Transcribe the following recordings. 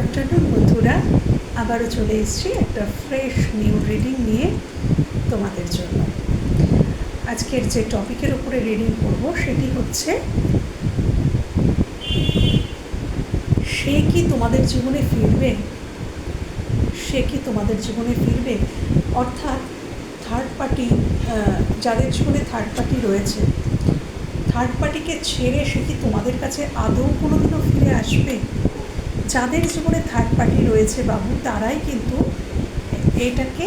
Afternoon বন্ধুরা। আবারও চলে এসেছি একটা ফ্রেশ নিউ রিডিং নিয়ে তোমাদের জন্য। আজকের যে টপিকের উপরে রিডিং করব সেটি হচ্ছে, সে কি তোমাদের জীবনে ফিরবে? সে কি তোমাদের জীবনে ফিরবে? অর্থাৎ থার্ড পার্টি যাদের জীবনে থার্ড পার্টি রয়েছে থার্ড পার্টিকে ছেড়ে সে কি তোমাদের কাছে আদৌ কোনো দিনও ফিরে আসবে? যাদের জীবনে থার্ড পার্টি রয়েছে বাবু, তারাই কিন্তু এটাকে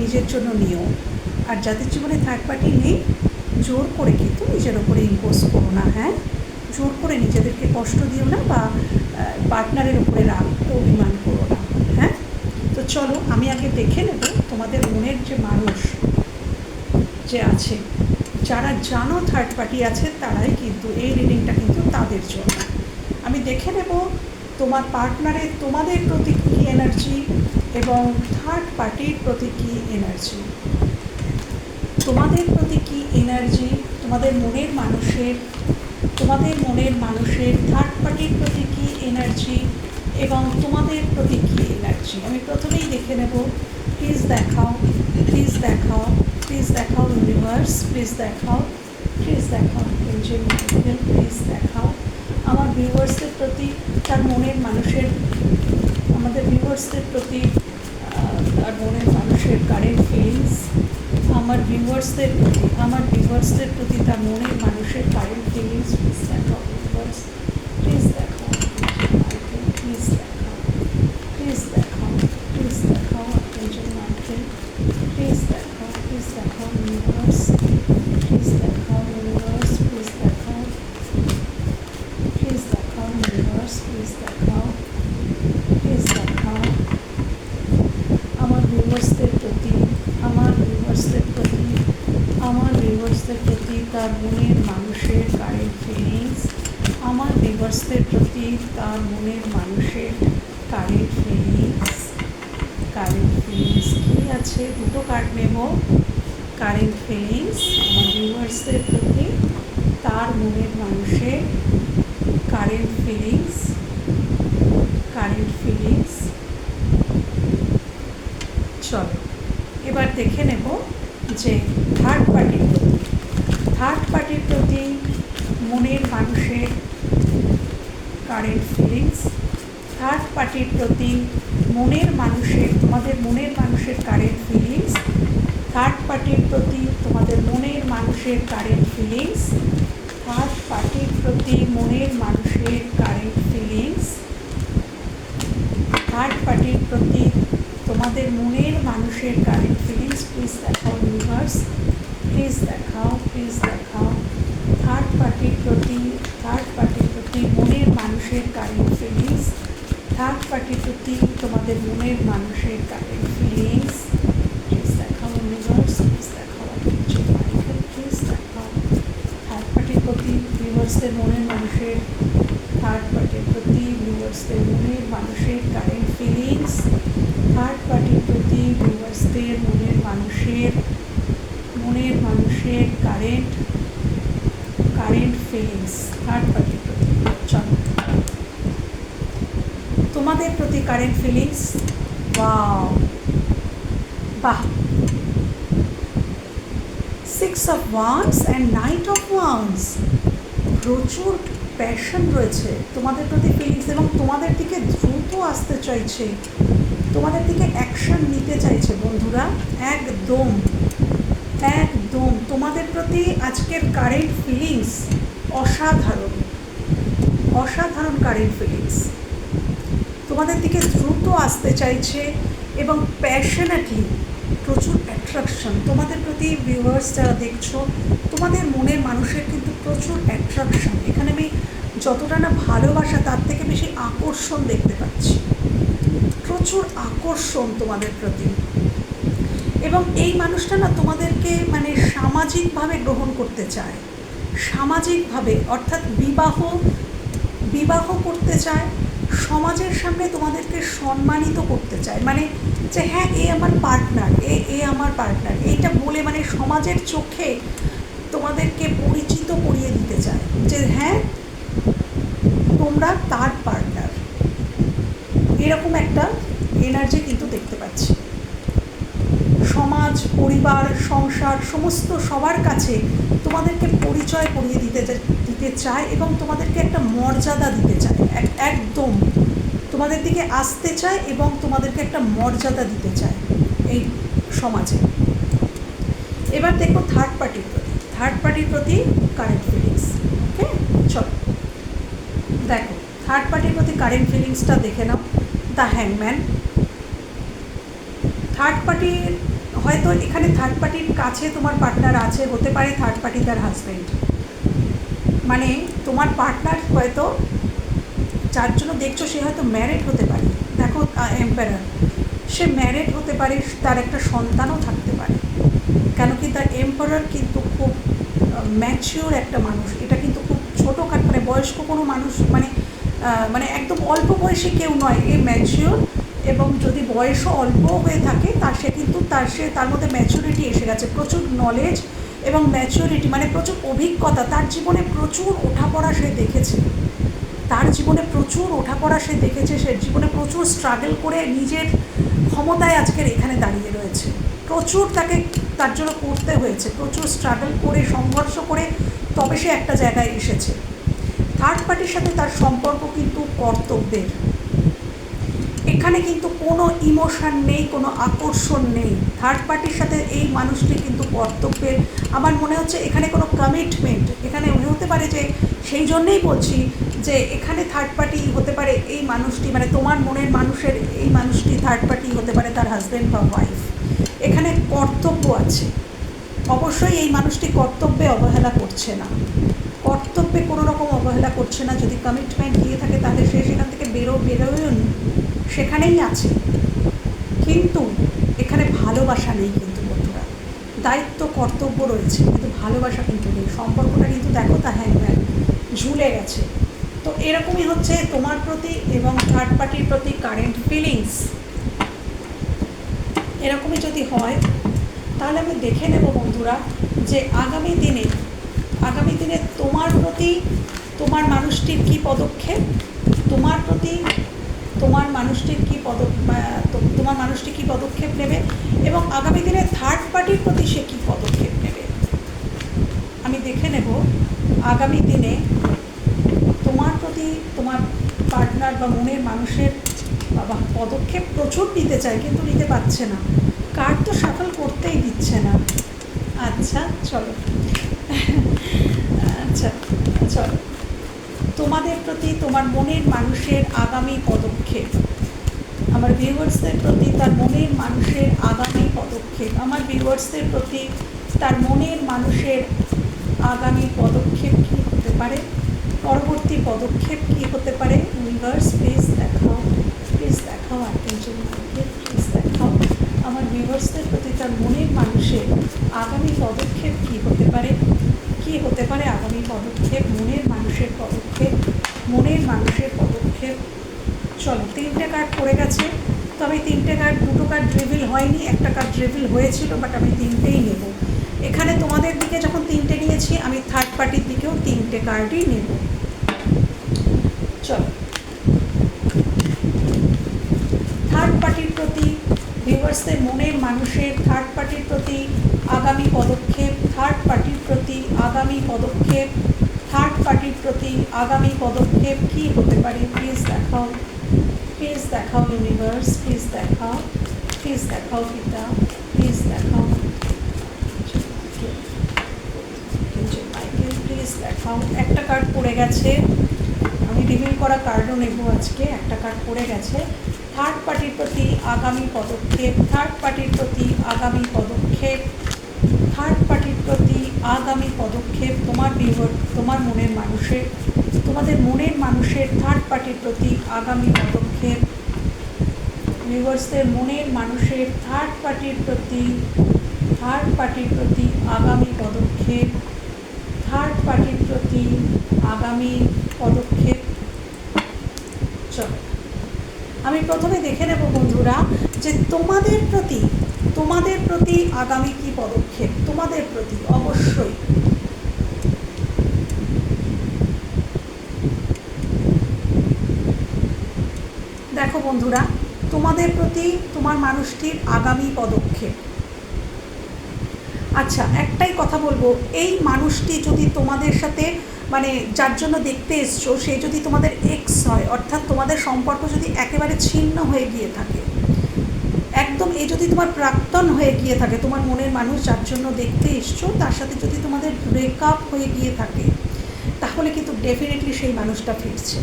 নিজের জন্য নিও আর যাদের জীবনে থার্ড পার্টি নেই, জোর করে কিন্তু নিজের ওপরে ইম্পোজ করো না হ্যাঁ? জোর করে নিজেদেরকে কষ্ট দিও না বা পার্টনারের উপরে রাগ অভিমান করো না হ্যাঁ? তো চলো, আমি আগে দেখে নেব তোমাদের মনের যে মানুষ যে আছে, যারা জানো থার্ড পার্টি আছে, তারাই কিন্তু এই রিডিংটা কিন্তু তাদের জন্য। আমি দেখে নেব তোমার পার্টনারের তোমাদের প্রতি কী এনার্জি এবং থার্ড পার্টির প্রতি কী এনার্জি তোমাদের প্রতি কী এনার্জি তোমাদের মনের মানুষের, তোমাদের মনের মানুষের থার্ড পার্টির প্রতি কী এনার্জি এবং তোমাদের প্রতি কী এনার্জি আমি প্রথমেই দেখে নেব। প্লিজ দেখাও প্লিজ দেখাও প্লিজ দেখাও ইউনিভার্স প্লিজ দেখাও প্লিজ দেখাও প্লিজ দেখাও। আমার ভিউয়ার্সদের প্রতি, তার মনের মানুষের, আমাদের ভিউয়ার্সদের প্রতি তার মনের মানুষের কারেন্ট ফিলিংস আমার ভিউয়ার্সদের প্রতি, আমার ভিউয়ার্সদের প্রতি তার মনের মানুষের কারেন্ট ফিলিংস প্লিজ দেখো প্লিজ দেখো প্লিজ দেখাও প্লিজ দেখাও প্লিজ দেখাও একজন মাইকেল প্লিজ দেখাও প্লিজ দেখাও ইউনিভার্স প্লিজ দেখাও ইউনিভার্স প্লিজ দেখাও প্লিজ দেখাও ইউনিভার্স প্লিজ দেখাও প্লিজ দেখাও আমার ভিউয়ার্সদের প্রতি আমার ভিউয়ার্সদের প্রতি আমার ভিউয়ার্সদের প্রতি তার মনের মানুষের কারেন্ট ফিলিংস আমার ভিউয়ার্সদের প্রতি তার মনের মানুষের কারেন্ট ফিলিংস কারেন্ট ফিলিংস কী আছে দুটো কার্ড নেব কারেন্ট ফিলিংস আমার ভিউয়ার্সদের প্রতি তার মনের মানুষের কারেন্ট ফিলিংস কারেন্ট ফিলিংস চলো, এবার দেখে নেব যে থার্ড পার্টির প্রতি থার্ড পার্টির প্রতি মনের মানুষের কারেন্ট ফিলিংস থার্ড পার্টির প্রতি মনের মানুষের, তোমাদের মনের মানুষের কারেন্ট ফিলিংস থার্ড পার্টির প্রতি তোমাদের মনের মানুষের কারেন্ট ফিলিংস থার্ড পার্টির প্রতি মনের মানুষের কারেন্ট ফিলিংস থার্ড পার্টির প্রতি তোমাদের মনের মানুষের কারেন্ট ফিলিংস প্লিজ দেখাও ইউনিভার্স প্লিজ দেখাও প্লিজ দেখাও থার্ড পার্টির প্রতি থার্ড পার্টির প্রতি মনের মানুষের কারেন্ট ফিলিংস থার্ড পার্টির প্রতি তোমাদের মনের মানুষের কারেন্ট ফিলিংস প্লিজ দেখাও ইউনিভার্স প্লিজ দেখাও মাইকেল প্লিজ দেখাও পার্টির প্রতি ভিউয়ার্সদের মনের মানুষের থার্ড পার্টির প্রতি ভিউয়ার্সদের মনের মানুষের কারেন্ট ফিলিংস থার্ড পার্টির প্রতি ভিউয়ার্সদের মনের মানুষের মনের মানুষের কারেন্ট কারেন্ট ফিলিংস থার্ড পার্টির প্রতি চলো তোমাদের প্রতি কারেন্ট ফিলিংস ওয়াও বাহ। Six of wands and knight of wands প্রচুর প্যাশন রয়েছে তোমাদের প্রতি ফিলিংস এবং তোমাদের দিকে দ্রুত আসতে চাইছে। তোমাদের দিকে অ্যাকশন নিতে চাইছে বন্ধুরা। একদম। একদম। তোমাদের প্রতি আজকের কারেন্ট ফিলিংস অসাধারণ। অসাধারণ কারেন্ট ফিলিংস তোমাদের দিকে দ্রুত আসতে চাইছে এবং প্যাশনেটলি প্রচুর অ্যাট্রাকশন তোমাদের প্রতি ভিউয়ার্স যারা দেখছ, তোমাদের মনের মানুষের কিন্তু প্রচুর অ্যাট্রাকশন এখানে আমি যতটা না ভালোবাসা, তার থেকে বেশি আকর্ষণ দেখতে পাচ্ছি। প্রচুর আকর্ষণ তোমাদের প্রতি। এবং এই মানুষটা না তোমাদেরকে মানে সামাজিকভাবে গ্রহণ করতে চায়। সামাজিকভাবে, অর্থাৎ বিবাহ বিবাহ করতে চায়। সমাজের সামনে তোমাদেরকে সম্মানিত করতে চায়। মানে যে হ্যাঁ এ আমার পার্টনার এ এ আমার পার্টনার এইটা বলে মানে সমাজের চোখে তোমাদেরকে পরিচিত করিয়ে দিতে চায়। যে হ্যাঁ তোমরা তার পার্টনার এরকম একটা এনার্জি কিন্তু দেখতে পাচ্ছি। সমাজ, পরিবার, সংসার, সমস্ত সবার কাছে তোমাদেরকে পরিচয় করিয়ে দিতে দিতে চায় এবং তোমাদেরকে একটা মর্যাদা দিতে চায়। একদম। তোমাদের দিকে আসতে চায় এবং তোমাদেরকে একটা মর্যাদা দিতে চায় এই সমাজে। এবার দেখো থার্ড পার্টির প্রতি। থার্ড পার্টির প্রতি কারেন্ট ফিলিংস ওকে চলো। দেখো থার্ড পার্টির প্রতি কারেন্ট ফিলিংসটা দেখে নাও। দ্য হ্যাংম্যান থার্ড পার্টির হয়তো এখানে থার্ড পার্টির কাছে তোমার পার্টনার আছে, হতে পারে থার্ড পার্টি তার হাজব্যান্ড মানে তোমার পার্টনার হয়তো যার জন্য দেখছ, সে হয়তো ম্যারেড হতে পারে। দেখো এম্পায়ার সে ম্যারেড হতে পারে, তার একটা সন্তানও থাকতে পারে। কেন কি তার এম্পায়ার কিন্তু খুব ম্যাচিওর একটা মানুষ। এটা কিন্তু খুব ছোটোখাট মানে বয়স্ক কোনো মানুষ মানে মানে একদম অল্প বয়সী কেউ নয়। এ ম্যাচিওর এবং যদি বয়সও অল্প হয়ে থাকে, তার সে কিন্তু, তার সে, তার মধ্যে ম্যাচুরিটি এসে গেছে। প্রচুর নলেজ এবং ম্যাচুরিটি মানে প্রচুর অভিজ্ঞতা, তার জীবনে প্রচুর ওঠাপড়া সে দেখেছে। তার জীবনে প্রচুর ওঠাপড়া সে দেখেছে, সে জীবনে প্রচুর স্ট্রাগল করে নিজের ক্ষমতায় আজকের এখানে দাঁড়িয়ে রয়েছে। প্রচুর তাকে তার জন্য করতে হয়েছে, প্রচুর স্ট্রাগল করে, সংঘর্ষ করে, তবে সে একটা জায়গায় এসেছে। থার্ড পার্টির সাথে তার সম্পর্ক কিন্তু কর্তব্যের। এখানে কিন্তু কোনো ইমোশন নেই, কোনো আকর্ষণ নেই। থার্ড পার্টির সাথে এই মানুষটি কিন্তু কর্তব্যের। আমার মনে হচ্ছে এখানে কোনো কমিটমেন্ট এখানে হতে পারে যে সেই জন্যেই বলছি যে এখানে থার্ড পার্টি হতে পারে এই মানুষটি মানে তোমার মনের মানুষের এই মানুষটি থার্ড পার্টি হতে পারে তার হাজব্যান্ড বা ওয়াইফ এখানে কর্তব্য আছে। অবশ্যই এই মানুষটি কর্তব্যে অবহেলা করছে না। কর্তব্যে কোনো রকম অবহেলা করছে না। যদি কমিটমেন্ট দিয়ে থাকে তাহলে সে সেখান থেকে বেরো বেরোয়ও নি সেখানেই আছে। কিন্তু এখানে ভালোবাসা নেই কিন্তু বন্ধুরা। দায়িত্ব, কর্তব্য রয়েছে, কিন্তু ভালোবাসা কিন্তু নেই। সম্পর্কটা কিন্তু দেখো তা হ্যাঁ হ্যাঁ ঝুলে গেছে। তো এরকমই হচ্ছে তোমার প্রতি এবং থার্ড পার্টির প্রতি কারেন্ট ফিলিংস এরকমই যদি হয়, তাহলে আমি দেখে নেব বন্ধুরা যে আগামী দিনে আগামী দিনে তোমার প্রতি, তোমার মানুষটির কী পদক্ষেপ? তোমার প্রতি তোমার মানুষটির কী পদ তোমার মানুষটি কী পদক্ষেপ নেবে? এবং আগামী দিনে থার্ড পার্টির প্রতি সে কী পদক্ষেপ নেবে? আমি দেখে নেব, আগামী দিনে তোমার প্রতি তোমার পার্টনার বা মনের মানুষের বাবা পদক্ষেপ প্রচুর নিতে চায়, কিন্তু নিতে পারছে না। কার্ড তো সাফল করতেই দিচ্ছে না। আচ্ছা চলো। আচ্ছা চলো। তোমাদের প্রতি তোমার মনের মানুষের আগামী পদক্ষেপ। আমার ভিউয়ার্সদের প্রতি তার মনের মানুষের আগামী পদক্ষেপ। আমার ভিউয়ার্সদের প্রতি তার মনের মানুষের আগামী পদক্ষেপ কী হতে পারে? পরবর্তী পদক্ষেপ কী হতে পারে? ইউনিভার্স প্লিজ দেখাও। প্লিজ দেখাও অ্যাটেনশন প্লিজ দেখাও। আমার ভিউয়ার্সদের প্রতি তার মনের মানুষের আগামী পদক্ষেপ কী হতে পারে? কী হতে পারে আগামী পদক্ষেপ? মনের মানুষের পদক্ষেপ, মনের মানুষের পদক্ষেপ। চলো, তিনটে কার্ড পড়ে গেছে। তো আমি তিনটে কার্ড দুটো কার্ড রিভিল হয়নি, একটা কার্ড রিভিল হয়েছিল বাট আমি তিনটেই নেব। এখানে তোমাদের দিকে যখন তিনটে নিয়েছি, আমি থার্ড পার্টির দিকেও তিনটে কার্ডই নেব। চলো। থার্ড পার্টির প্রতি ভিউয়ার্সদের মনের মানুষের থার্ড পার্টির প্রতি আগামী পদক্ষেপ থার্ড পার্টির প্রতি আগামী পদক্ষেপ থার্ড পার্টির প্রতি আগামী পদক্ষেপ কী হতে পারে? প্লিজ দেখাও প্লিজ দেখাও ইউনিভার্স প্লিজ দেখাও প্লিজ দেখাও পিতা প্লিজ দেখাও। প্লিজ দেখাও। একটা কার্ড পড়ে গেছে। আমি রিভিল করা কার্ডও নেব আজকে। একটা কার্ড পড়ে গেছে। থার্ড প্রতি আগামী পদক্ষেপ থার্ড পার্টির প্রতি আগামী পদক্ষেপ থার্ড পার্টির প্রতি আগামী পদক্ষেপ, তোমার বিহর তোমার মনের মানুষের, তোমাদের মনের মানুষের থার্ড পার্টির প্রতি আগামী পদক্ষেপ। ভিউয়ার্সদের মনের মানুষের থার্ড পার্টির প্রতি থার্ড পার্টির প্রতি আগামী পদক্ষেপ থার্ড পার্টির প্রতি আগামী পদক্ষেপ। চলো। আমি প্রথমে দেখে নেব বন্ধুরা যে তোমাদের প্রতি তোমাদের প্রতি আগামী কি পদক্ষেপ? তোমাদের প্রতি, অবশ্যই। দেখো বন্ধুরা, তোমাদের প্রতি তোমার মানুষটির আগামী পদক্ষেপ। আচ্ছা একটাই কথা বলব, এই মানুষটি যদি তোমাদের সাথে মানে যার জন্য দেখতে এসছো, সে যদি তোমাদের এক্স হয়, অর্থাৎ তোমাদের সম্পর্ক যদি একেবারে ছিন্ন হয়ে গিয়ে থাকে, একদম এই যদি তোমার প্রাক্তন হয়ে গিয়ে থাকে, তোমার মনের মানুষ যার জন্য দেখতে এসছো, তার সাথে যদি তোমাদের ব্রেকআপ হয়ে গিয়ে থাকে, তাহলে কিন্তু ডেফিনেটলি সেই মানুষটা ফিরছে।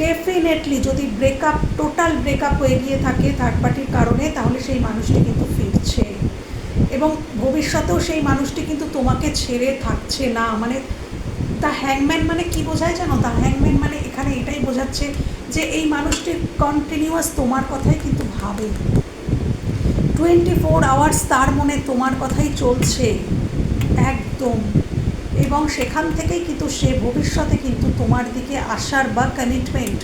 ডেফিনেটলি যদি ব্রেকআপ টোটাল ব্রেকআপ হয়ে গিয়ে থাকে থার্ড পার্টির কারণে, তাহলে সেই মানুষটি কিন্তু ফিরছে। এবং ভবিষ্যতেও সেই মানুষটি কিন্তু তোমাকে ছেড়ে থাকছে না মানে দ্য হ্যাংম্যান মানে কি বোঝায় জানো? দ্য হ্যাংম্যান মানে এখানে এটাই বোঝাচ্ছে যে এই মানুষটি কন্টিনিউয়াস তোমার কথাই কিন্তু ভাবে। টোয়েন্টি ফোর আওয়ার্স তার মনে তোমার কথাই চলছে। একদম। এবং সেখান থেকেই কিন্তু সে ভবিষ্যতে কিন্তু তোমার দিকে আসার বা কমিটমেন্ট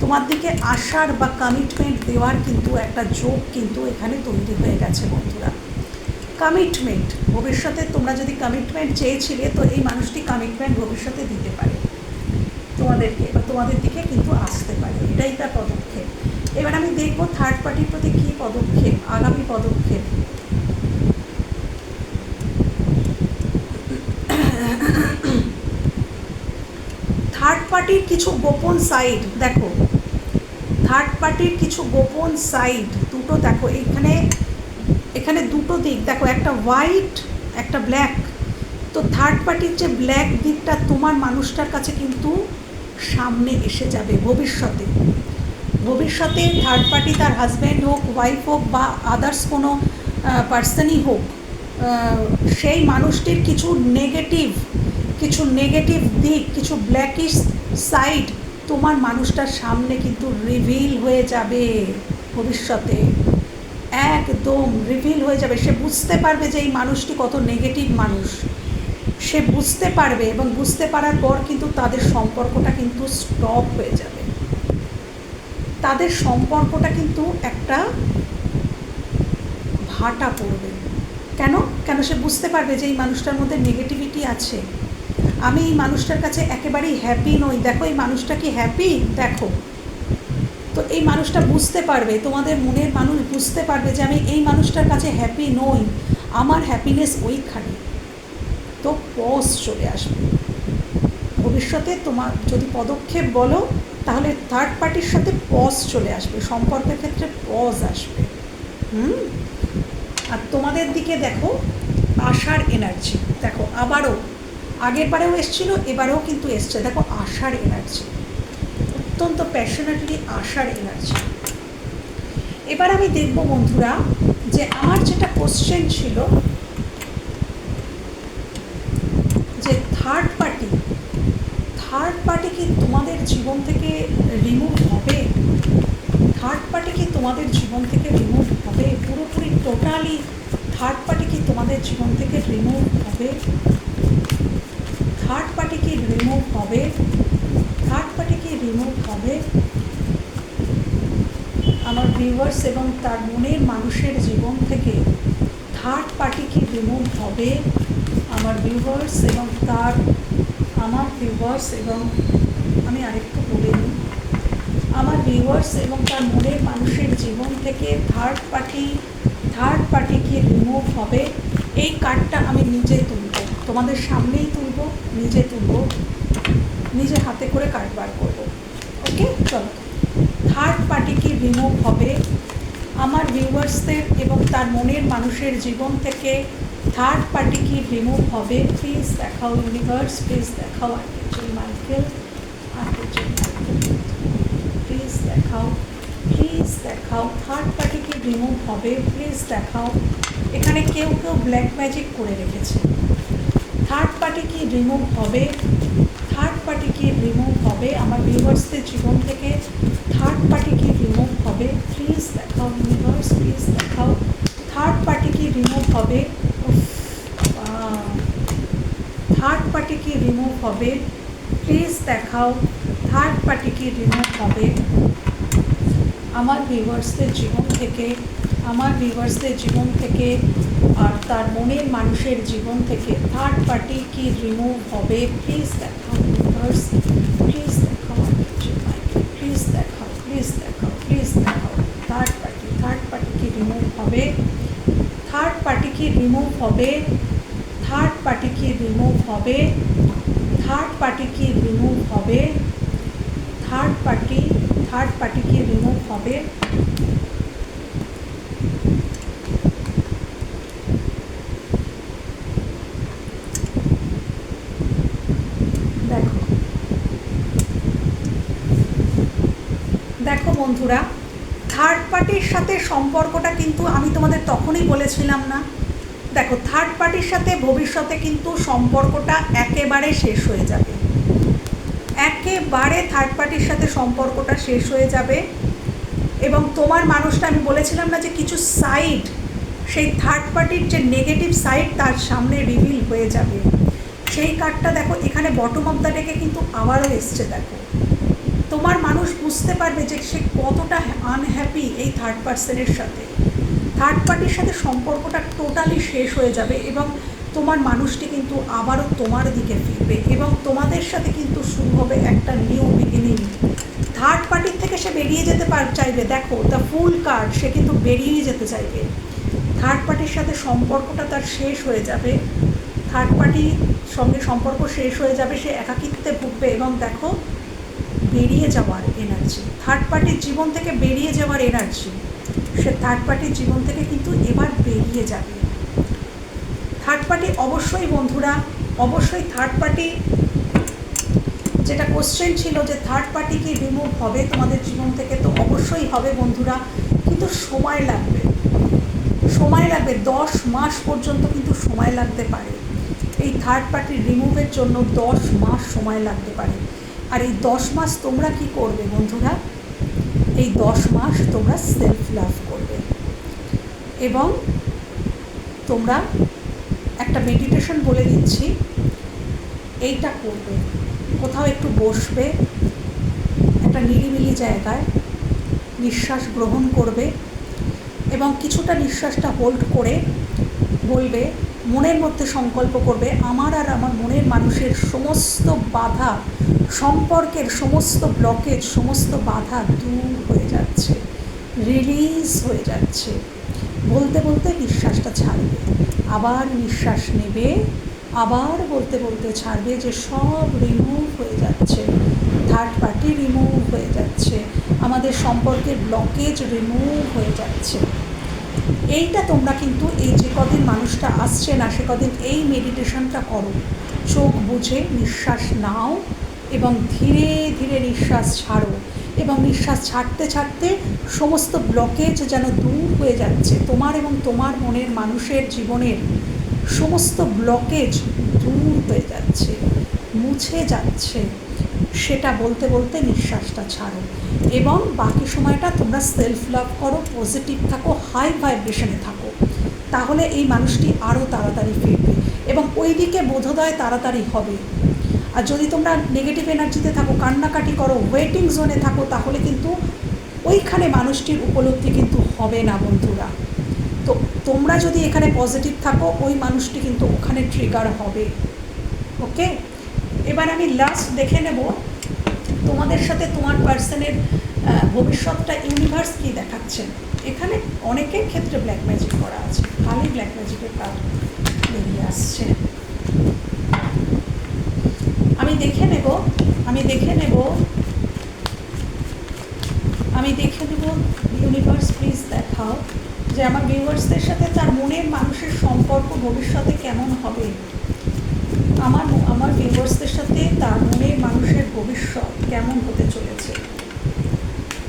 তোমার দিকে আসার বা কমিটমেন্ট দেওয়ার কিন্তু একটা যোগ কিন্তু এখানে তৈরি হয়ে গেছে বন্ধুরা। কমিটমেন্ট ভবিষ্যতে তোমরা যদি কমিটমেন্ট চেয়েছিলে, তো এই মানুষটি কমিটমেন্ট ভবিষ্যতে দিতে পারে। তোমাদেরকে বা তোমাদের দিকে কিন্তু আসতে পারে। এটাই তার পদক্ষেপ। এবার আমি দেখব থার্ড পার্টির প্রতি কী পদক্ষেপ, আগামী পদক্ষেপ। থার্ড পার্টির কিছু গোপন সাইড দেখো। থার্ড পার্টির কিছু গোপন সাইড দুটো দেখো। এখানে এখানে দুটো দিক। দেখো, একটা হোয়াইট একটা ব্ল্যাক তো থার্ড পার্টির যে ব্ল্যাক দিকটা তোমার মানুষটার কাছে কিন্তু সামনে এসে যাবে ভবিষ্যতে। ভবিষ্যতে থার্ড পার্টি তার হাজব্যান্ড হোক ওয়াইফ হোক বা আদার্স কোনো পার্সনই হোক সেই মানুষটির কিছু নেগেটিভ কিছু নেগেটিভ দিক, কিছু ব্ল্যাকিশ সাইড তোমার মানুষটার সামনে কিন্তু রিভিল হয়ে যাবে ভবিষ্যতে। একদম রিভিল হয়ে যাবে। সে বুঝতে পারবে যে এই মানুষটি কত নেগেটিভ মানুষ। সে বুঝতে পারবে এবং বুঝতে পারার পর কিন্তু তাদের সম্পর্কটা কিন্তু স্টপ হয়ে যাবে। তাদের সম্পর্কটা কিন্তু একটা ভাটা পড়বে। কেন? কেন সে বুঝতে পারবে যে এই মানুষটার মধ্যে নেগেটিভিটি আছে? আমি এই মানুষটার কাছে একেবারেই হ্যাপি নই। দেখো, এই মানুষটা কি হ্যাপি দেখো। তো এই মানুষটা বুঝতে পারবে, তোমাদের মনের মানুষ বুঝতে পারবে যে আমি এই মানুষটার কাছে হ্যাপি নই, আমার হ্যাপিনেস ওইখানে। তো পজ চলে আসবে। ভবিষ্যতে তোমার যদি পদক্ষেপ বলো, তাহলে থার্ড পার্টির সাথে পজ চলে আসবে, সম্পর্কের ক্ষেত্রে পজ আসবে। হুম? আর তোমাদের দিকে দেখো, আশার এনার্জি দেখো, আবারও আগের বারেও এসছিলো, এবারেও কিন্তু এসছে। দেখো, আশার এনার্জি অত্যন্ত প্যাশনেটলি আশার এনার্জি এবার আমি দেখব বন্ধুরা যে আমার যেটা কোশ্চেন ছিল যে থার্ড পার্টি থার্ড পার্টি কি তোমাদের জীবন থেকে রিমুভ হবে? থার্ড পার্টি কি তোমাদের জীবন থেকে রিমুভ হবে? পুরোপুরি টোটালি থার্ড পার্টি কি তোমাদের জীবন থেকে রিমুভ হবে? থার্ড পার্টি কি রিমুভ হবে? থার্ড পার্টি কি রিমুভ হবে? আমার ভিউয়ার্স এবং তার মনের মানুষের জীবন থেকে থার্ড পার্টি কি রিমুভ হবে? আমার ভিউয়ার্স এবং তার, আমার ভিউয়ার্স এবং, আমি আরেকটু বলে নিই আমার ভিউয়ার্স এবং তার মনের মানুষের জীবন থেকে থার্ড পার্টি থার্ড পার্টি কি রিমুভ হবে? এই কার্ডটা আমি নিজে তুলব। তোমাদের সামনেই তুলব, নিজে তুলব। নিজে হাতে করে কার্ড বার করব। ওকে চলো। থার্ড পার্টি কি রিমুভ হবে। আমার ভিউয়ার্সদের এবং তার মনের মানুষের জীবন থেকে থার্ড পার্টি কি রিমুভ হবে। প্লিজ দেখাও ইউনিভার্স প্লিজ দেখাও আর্টিজেল মাইকেল আর্টিজেল মাইকেল প্লিজ দেখাও প্লিজ দেখাও। থার্ড পার্টি কি রিমুভ হবে। প্লিজ দেখাও। এখানে কেউ কেউ ব্ল্যাক ম্যাজিক করে রেখেছে। থার্ড পার্টি কি রিমুভ হবে। থার্ড পার্টি কি রিমুভ হবে। আমার ভিউয়ার্সদের জীবন থেকে থার্ড পার্টি কি রিমুভ হবে। প্লিজ দেখাও ইউনিভার্স প্লিজ দেখাও। থার্ড পার্টি কি রিমুভ হবে। থার্ড পার্টি কি রিমুভ হবে। প্লিজ দেখাও। থার্ড পার্টি কি রিমুভ হবে। আমার ভিউয়ার্সদের জীবন থেকে, আমার ভিউয়ার্সদের জীবন থেকে, আর তার মনের মানুষের জীবন থেকে থার্ড পার্টি কি রিমুভ হবে। প্লিজ দেখাও। ভিউয়ার্স প্লিজ দেখাও প্লিজ দেখাও প্লিজ প্লিজ দেখাও প্লিজ দেখাও থার্ড পার্টি থার্ড পার্টি কি রিমুভ হবে থার্ড পার্টি কি রিমুভ হবে থার্ড পার্টি কি রিমুভ হবে থার্ড পার্টি কি রিমুভ হবে থার্ড পার্টি থার্ড পার্টি কি রিমুভ হবে দেখো দেখো বন্ধুরা থার্ড পার্টির সাথে সম্পর্কটা কিন্তু আমি তোমাদের তখনই বলেছিলাম না। দেখো থার্ড পার্টির সাথে ভবিষ্যতে কিন্তু সম্পর্কটা একেবারে শেষ হয়ে যাবে। একেবারে থার্ড পার্টির সাথে সম্পর্কটা শেষ হয়ে যাবে। এবং তোমার মানুষটা, আমি বলেছিলাম না যে কিছু সাইড সেই থার্ড পার্টির যে নেগেটিভ সাইড তার সামনে রিভিল হয়ে যাবে। সেই কার্ডটা দেখো, এখানে বটম অফ দ্য ডেকে কিন্তু আবারও এসছে, দেখো। তোমার মানুষ বুঝতে পারবে যে সে কতটা আনহ্যাপি এই থার্ড পার্সনের সাথে। থার্ড পার্টির সাথে সম্পর্কটা টোটালি শেষ হয়ে যাবে এবং তোমার মানুষটি কিন্তু আবারও তোমার দিকে ফিরবে এবং তোমাদের সাথে কিন্তু শুরু হবে একটা নিউ বিগিনিং থার্ড পার্টির থেকে সে বেরিয়ে যেতে পার, চাইবে। দেখো দ্য ফুল কার্ড সে কিন্তু বেরিয়ে যেতে চাইবে। থার্ড পার্টির সাথে সম্পর্কটা তার শেষ হয়ে যাবে। থার্ড পার্টির সঙ্গে সম্পর্ক শেষ হয়ে যাবে, সে একাকিত্বে ভুগবে এবং দেখো বেরিয়ে যাওয়ার এনার্জি থার্ড পার্টির জীবন থেকে বেরিয়ে যাওয়ার এনার্জি সে থার্ড পার্টির জীবন থেকে কিন্তু এবার বেরিয়ে যাবে। থার্ড পার্টি অবশ্যই বন্ধুরা, অবশ্যই থার্ড পার্টি যেটা কোশ্চেন ছিল যে থার্ড পার্টি কি রিমুভ হবে তোমাদের জীবন থেকে, তো অবশ্যই হবে বন্ধুরা। কিন্তু সময় লাগবে। সময় লাগবে, দশ মাস পর্যন্ত কিন্তু সময় লাগতে পারে। এই থার্ড পার্টির রিমুভের জন্য দশ মাস সময় লাগতে পারে। আর এই দশ মাস তোমরা কি করবে বন্ধুরা? এই দশ মাস তোমরা সেলফ লাভ করবে। এবং তোমরা একটা মেডিটেশন বলে দিচ্ছি, এইটা করবে। কোথাও একটু বসবে, একটা নিরিবিলি জায়গায় নিঃশ্বাস গ্রহণ করবে এবং কিছুটা নিঃশ্বাসটা হোল্ড করে বলবে মনের মধ্যে সংকল্প করবে, আমার আর আমার মনের মানুষের সমস্ত বাধা, সম্পর্কের সমস্ত ব্লকেজ সমস্ত বাধা দূর হয়ে যাচ্ছে রিলিজ হয়ে যাচ্ছে। বলতে বলতে নিঃশ্বাসটা ছাড়বে, আবার নিঃশ্বাস নেবে, আবার বলতে বলতে ছাড়বে যে সব রিমুভ হয়ে যাচ্ছে থার্ড পার্টি রিমুভ হয়ে যাচ্ছে, আমাদের সম্পর্কের ব্লকেজ রিমুভ হয়ে যাচ্ছে। এইটা তোমরা কিন্তু এই যে কদিন মানুষটা আসছে না, সে কদিন এই মেডিটেশনটা করো। চোখ বুঝে নিঃশ্বাস নাও এবং ধীরে ধীরে নিঃশ্বাস ছাড়ো এবং নিঃশ্বাস ছাড়তে ছাড়তে সমস্ত ব্লকেজ যেন দূর হয়ে যাচ্ছে, তোমার এবং তোমার মনের মানুষের জীবনের সমস্ত ব্লকেজ দূর হয়ে যাচ্ছে, মুছে যাচ্ছে। সেটা বলতে বলতে নিঃশ্বাসটা ছাড়ো। এবং বাকি সময়টা তোমরা সেলফ লাভ করো পজিটিভ থাকো হাই ভাইব্রেশনে থাকো। তাহলে এই মানুষটি আরও তাড়াতাড়ি ফিরবে এবং ওই দিকে বোধোদয় তাড়াতাড়ি হবে। আর যদি তোমরা নেগেটিভ এনার্জিতে থাকো, কান্নাকাটি করো ওয়েটিং জোনে থাকো, তাহলে কিন্তু ওইখানে মানুষটির উপলব্ধি কিন্তু হবে না বন্ধুরা। তো তোমরা যদি এখানে পজিটিভ থাকো, ওই মানুষটি কিন্তু ওখানে ট্রিগার হবে। ওকে এবার আমি লাস্ট দেখে নেব তোমাদের সাথে তোমার পার্সনের ভবিষ্যৎটা ইউনিভার্স কী দেখাচ্ছে। এখানে অনেকের ক্ষেত্রে ব্ল্যাক ম্যাজিক করা আছে। খালি ব্ল্যাক ম্যাজিকের কাজ বেরিয়ে আসছে। আমি দেখে নেব, আমি দেখে নেব, আমি দেখে নেব ইউনিভার্স প্লিজ দেখাও যে আমার ভিউয়ার্সদের সাথে তার মনের মানুষের সম্পর্ক ভবিষ্যতে কেমন হবে। আমার আমার ভিউয়ার্সদের সাথে তার মনের মানুষের ভবিষ্যৎ কেমন হতে চলেছে?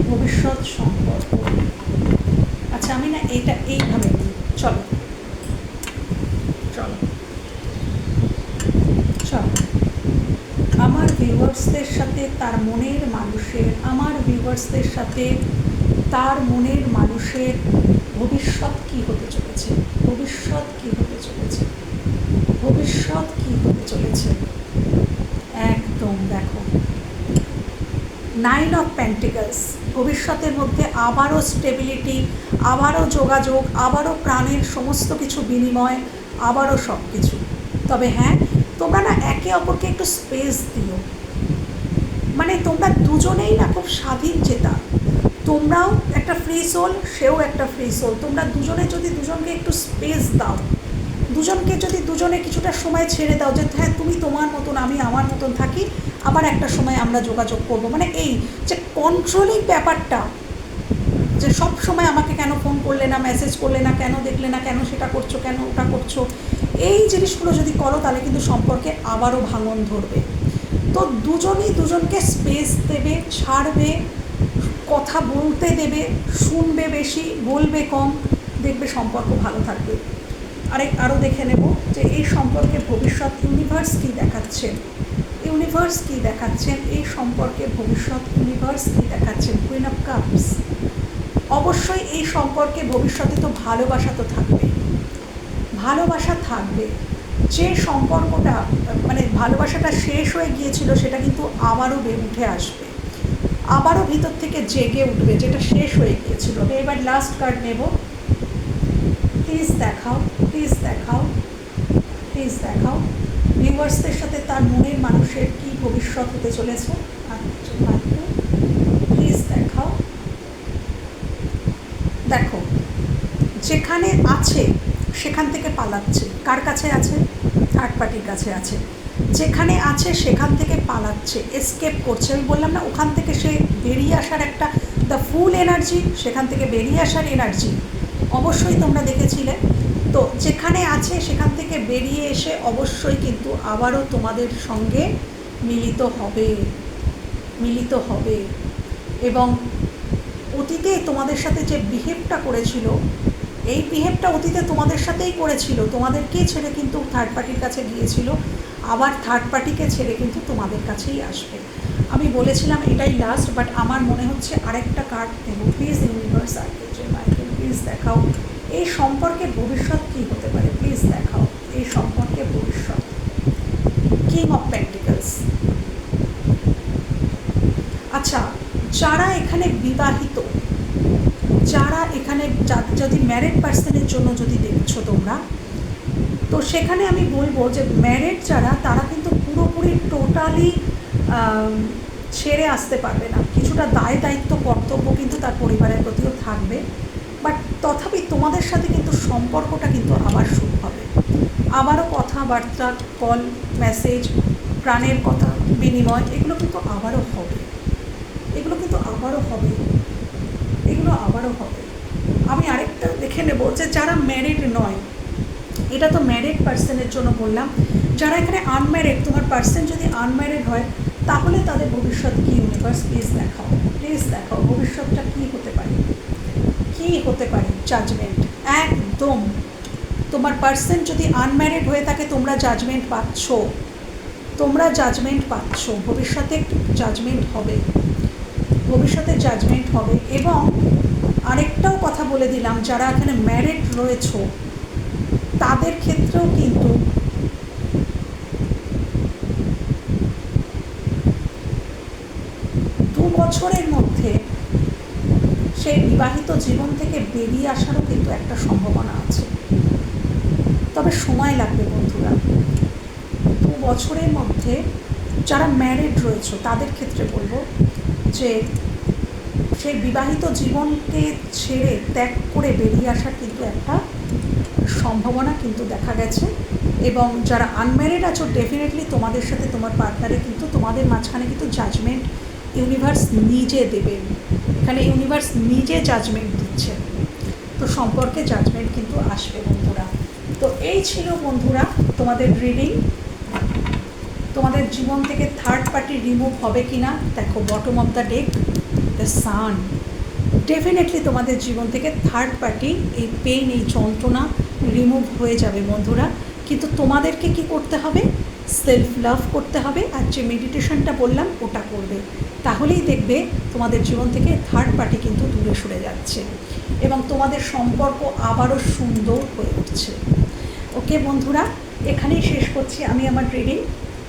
ভবিষ্যৎ সম্পর্ক। আচ্ছা আমি না এটা এইভাবে চলো। চলো। চলো। আমার ভিউয়ার্সদের সাথে তার মনের মানুষের, আমার ভিউয়ার্সদের সাথে তার মনের মানুষের ভবিষ্যৎ কি হতে চলেছে? ভবিষ্যৎ কি হতে চলেছে? ভবিষ্যৎ কি হতে চলেছে? একদম, দেখো। নাইন অফ প্যান্টিকালস ভবিষ্যতের মধ্যে আবারও স্টেবিলিটি আবারও যোগাযোগ, আবারও প্রাণের সমস্ত কিছু বিনিময়, আবারও সব কিছু তবে হ্যাঁ তোমরা না একে অপরকে একটু স্পেস দিও। মানে তোমরা দুজনেই না খুব স্বাধীন চেতা। তোমরাও একটা ফ্রি সোল সেও একটা ফ্রি সোল তোমরা দুজনে যদি দুজনকে একটু স্পেস দাও দুজনকে যদি দুজনে কিছুটা সময় ছেড়ে দাও যে হ্যাঁ তুমি তোমার মতন, আমি আমার মতন থাকি, আবার একটা সময় আমরা যোগাযোগ করব। মানে এই যে কন্ট্রোলিং ব্যাপারটা, যে সব সময় আমাকে কেন ফোন করলে না মেসেজ করলে না, কেন দেখলে না, কেন সেটা করছ, কেন ওটা করছ, এই জিনিসগুলো যদি করো, তাহলে কিন্তু সম্পর্কে আবারও ভাঙন ধরবে। তো দুজনই দুজনকে স্পেস দেবে, ছাড়বে, কথা বলতে দেবে, শুনবে বেশি, বলবে কম, দেখবে সম্পর্ক ভালো থাকবে। আরেক আরও দেখে নেব যে এই সম্পর্কে ভবিষ্যৎ ইউনিভার্স কী দেখাচ্ছেন ইউনিভার্স কী দেখাচ্ছেন এই সম্পর্কে ভবিষ্যৎ ইউনিভার্স কী দেখাচ্ছেন কুইন অফ কাপস অবশ্যই এই সম্পর্কে ভবিষ্যতে তো ভালোবাসা তো থাকবে। ভালোবাসা থাকবে। যে সম্পর্কটা মানে ভালোবাসাটা শেষ হয়ে গিয়েছিল, সেটা কিন্তু আবারও উঠে আসবে। আবারও ভিতর থেকে জেগে উঠবে, যেটা শেষ হয়ে গিয়েছিল। এবার লাস্ট কার্ড নেব। প্লিজ দেখাও প্লিজ দেখাও প্লিজ দেখাও। ভিউয়ার্সদের সাথে তার মনের মানুষের কি ভবিষ্যৎ হতে চলেছে? প্লিজ দেখাও। দেখো, যেখানে আছে, সেখান থেকে পালাচ্ছে। কার কাছে আছে? থার্ড পার্টির কাছে আছে। যেখানে আছে, সেখান থেকে পালাচ্ছে এসকেপ করছে। আমি বললাম না, ওখান থেকে সে বেরিয়ে আসার একটা দ্য ফুল এনার্জি সেখান থেকে বেরিয়ে আসার এনার্জি অবশ্যই তোমরা দেখেছিলে। তো যেখানে আছে, সেখান থেকে বেরিয়ে এসে অবশ্যই কিন্তু আবারও তোমাদের সঙ্গে মিলিত হবে মিলিত হবে। এবং অতীতে তোমাদের সাথে যে বিহেভটা করেছিল, এই বিহেভটা অতীতে তোমাদের সাথেই করেছিল। তোমাদেরকে ছেড়ে কিন্তু থার্ড পার্টির কাছে গিয়েছিল, আবার থার্ড পার্টিকে ছেড়ে কিন্তু তোমাদের কাছেই আসবে। আমি বলেছিলাম এটাই লাস্ট বাট আমার মনে হচ্ছে আরেকটা কার্ড নেব প্লিজ ইউনিভার্স মাইকেল প্লিজ দেখাও। এই সম্পর্কে ভবিষ্যৎ কী হতে পারে? প্লিজ দেখাও। এই সম্পর্কে ভবিষ্যৎ। কিং অফ প্যান্টিকলস আচ্ছা যারা এখানে বিবাহিত, যারা এখানে যদি ম্যারেড পার্সনের জন্য যদি দেখছ তোমরা, তো সেখানে আমি বলব যে ম্যারেড যারা, তারা কিন্তু পুরোপুরি টোটালি ছেড়ে আসতে পারবে না। কিছুটা দায় দায়িত্ব কর্তব্য কিন্তু তার পরিবারের প্রতিও থাকবে। বাট তথাপি তোমাদের সাথে কিন্তু সম্পর্কটা কিন্তু আবার শুরু হবে। আবারও কথাবার্তা কল মেসেজ প্রাণের কথা, বিনিময়, এগুলো কিন্তু আবারও হবে। এগুলো কিন্তু আবারও হবে। এগুলো আবারও হবে। আমি আরেকটা দেখে নেব যে যারা ম্যারিড নয়, এটা তো ম্যারিড পার্সনের জন্য বললাম, যারা এখানে আনম্যারিড তোমার পার্সন যদি আনম্যারিড হয়, তাহলে তাদের ভবিষ্যৎ কী? ইউনিভার্স প্লিজ দেখাও। প্লিজ দেখাও ভবিষ্যৎটা কী হতে পারে। কী হতে পারে? জাজমেন্ট একদম। তোমার পার্সন যদি আনম্যারিড হয়ে থাকে, তোমরা জাজমেন্ট পাচ্ছ। তোমরা জাজমেন্ট পাচ্ছ। ভবিষ্যতে জাজমেন্ট হবে। ভবিষ্যতে জাজমেন্ট হবে। এবং আরেকটাও কথা বলে দিলাম, যারা এখানে ম্যারিড রয়েছ, তাদের ক্ষেত্রেও কিন্তু দু বছরের মধ্যে সেই বিবাহিত জীবন থেকে বেরিয়ে আসারও কিন্তু একটা সম্ভাবনা আছে। তবে সময় লাগবে বন্ধুরা। দু বছরের মধ্যে যারা ম্যারিড রয়েছে, তাদের ক্ষেত্রে বলব যে, সেই বিবাহিত জীবনকে ছেড়ে ত্যাগ করে বেরিয়ে আসার কিন্তু একটা সম্ভাবনা কিন্তু দেখা গেছে। এবং যারা আনম্যারিড আছো ডেফিনেটলি তোমাদের সাথে তোমার পার্টনারে কিন্তু তোমাদের মাঝখানে কিন্তু জাজমেন্ট ইউনিভার্স নিজে দেবেন। এখানে ইউনিভার্স নিজে জাজমেন্ট দিচ্ছে। তো সম্পর্কে জাজমেন্ট কিন্তু আসবে বন্ধুরা। তো এই ছিল বন্ধুরা তোমাদের রিডিং তোমাদের জীবন থেকে থার্ড পার্টি রিমুভ হবে কি না দেখো bottom of the deck the sun definitely তোমাদের জীবন থেকে থার্ড পার্টি এই পেইন এই যন্ত্রণা রিমুভ হয়ে যাবে বন্ধুরা। কিন্তু তোমাদেরকে কি করতে হবে? সেলফ লাভ করতে হবে। আর যে মেডিটেশনটা বললাম, ওটা করবে। তাহলেই দেখবে তোমাদের জীবন থেকে থার্ড পার্টি কিন্তু দূরে সরে যাচ্ছে এবং তোমাদের সম্পর্ক আবারও সুন্দর হয়ে উঠছে। ওকে বন্ধুরা, এখানেই শেষ করছি। আমি আমার রিডিং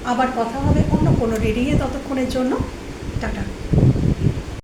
আবার কথা হবে অন্য কোনো রিডিংয়ে ততক্ষণের জন্য। টাটা।